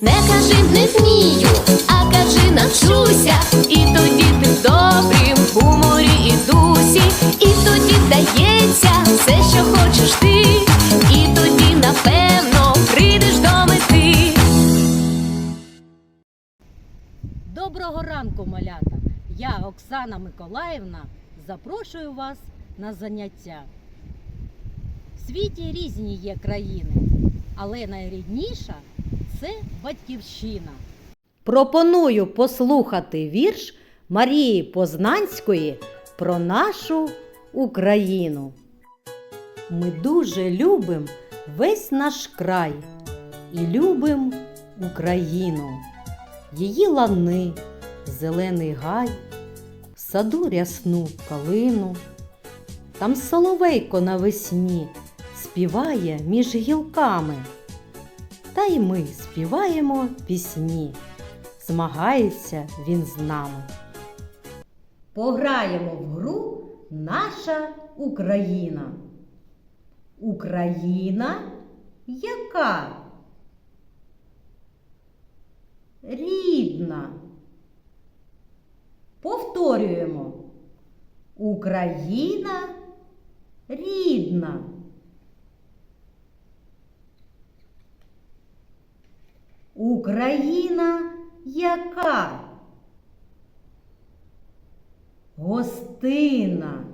Не кажи не вмію, а кажи навчуся. І тоді ти в добрім гуморі і дусі, і тоді вдається все, що хочеш ти, і тоді, напевно, прийдеш до мети. Доброго ранку, малята! Я, Оксана Миколаївна, запрошую вас на заняття. В світі різні є країни, але найрідніша це батьківщина. Пропоную послухати вірш Марії Познанської про нашу Україну. Ми дуже любимо весь наш край і любимо Україну її лани, зелений гай, саду рясну калину. Там соловейко навесні співає між гілками. Та й ми співаємо пісні, змагається він з нами. Пограємо в гру наша Україна. Україна яка? рідна. Повторюємо. Україна рідна. Україна яка? Гостина.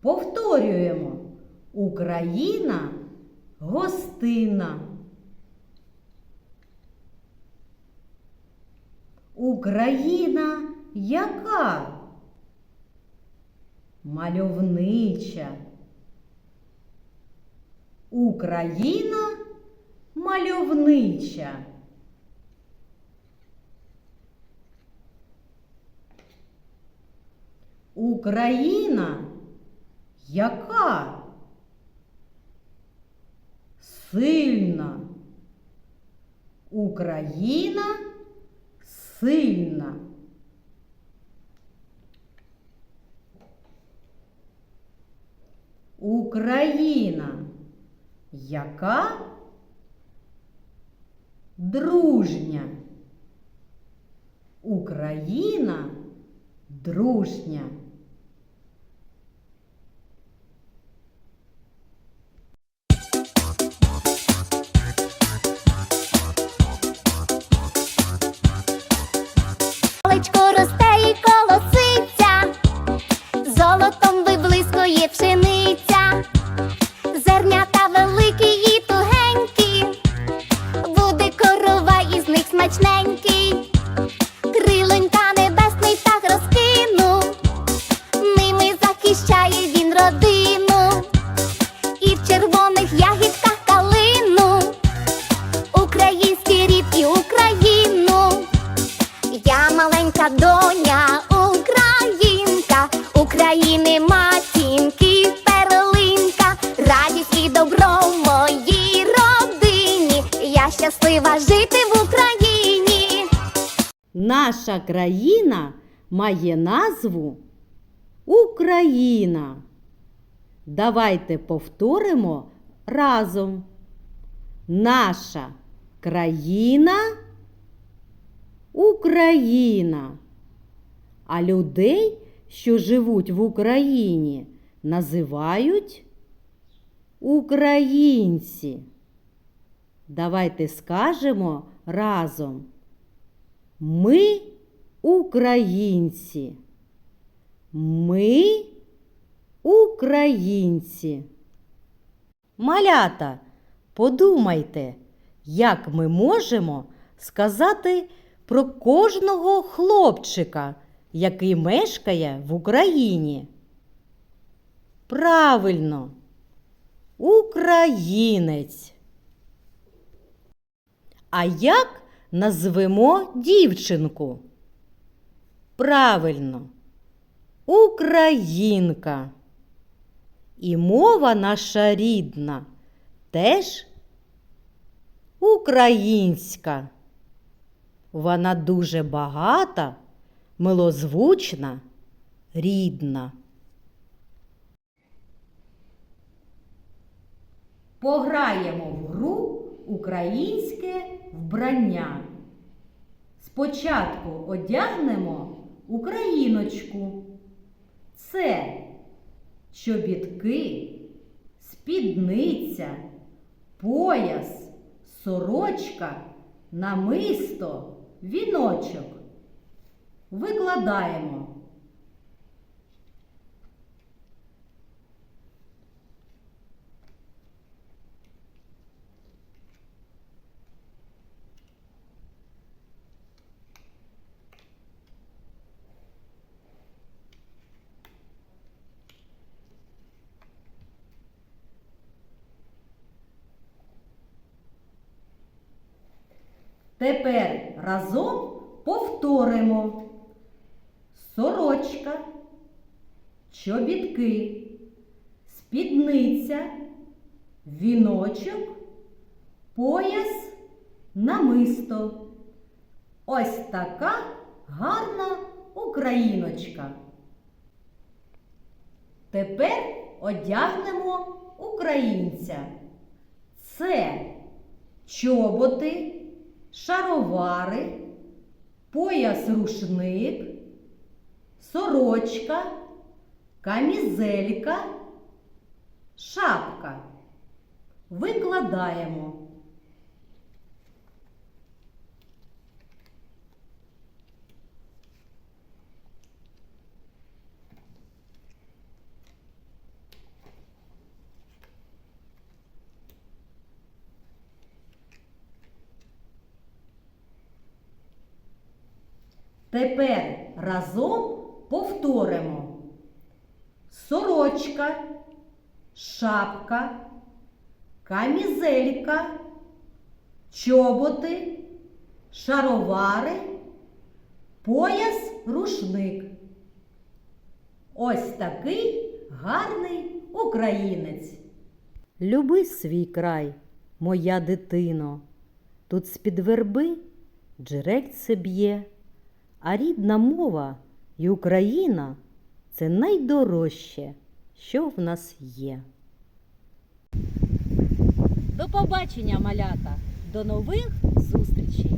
Повторюємо. Україна гостина. Україна яка? Мальовнича. Україна мальовнича. Україна яка? Сильна. Україна сильна. Україна яка? Дружня. Україна дружня. Доня, українка, України матінки, перлинка, радість і добро в моїй родині. Я щаслива жити в Україні. Наша країна має назву Україна. Давайте повторимо разом. Наша країна Україна. А людей, що живуть в Україні, називають українці. Давайте скажемо разом. Ми українці. Ми українці. Малята, подумайте, як ми можемо сказати про кожного хлопчика, який мешкає в Україні. Правильно, українець. А як назвемо дівчинку? Правильно, українка. І мова наша рідна теж українська. Вона дуже багата, милозвучна, рідна. Пограємо в гру українське вбрання. Спочатку одягнемо україночку. Це чобітки, спідниця, пояс, сорочка, намисто, віночок. Викладаємо. Тепер разом повторимо. Сорочка, чобітки, спідниця, віночок, пояс, намисто. Ось така гарна україночка. Тепер одягнемо українця. Це чоботи, шаровари, пояс рушник, сорочка, камізелька, шапка. Викладаємо. Тепер разом повторимо. Сорочка, шапка, камізелька, чоботи, шаровари, пояс, рушник. Ось такий гарний українець. Люби свій край, моя дитино. Тут з-під верби джерельце б'є, а рідна мова і Україна це найдорожче, що в нас є. До побачення, малята! До нових зустрічей!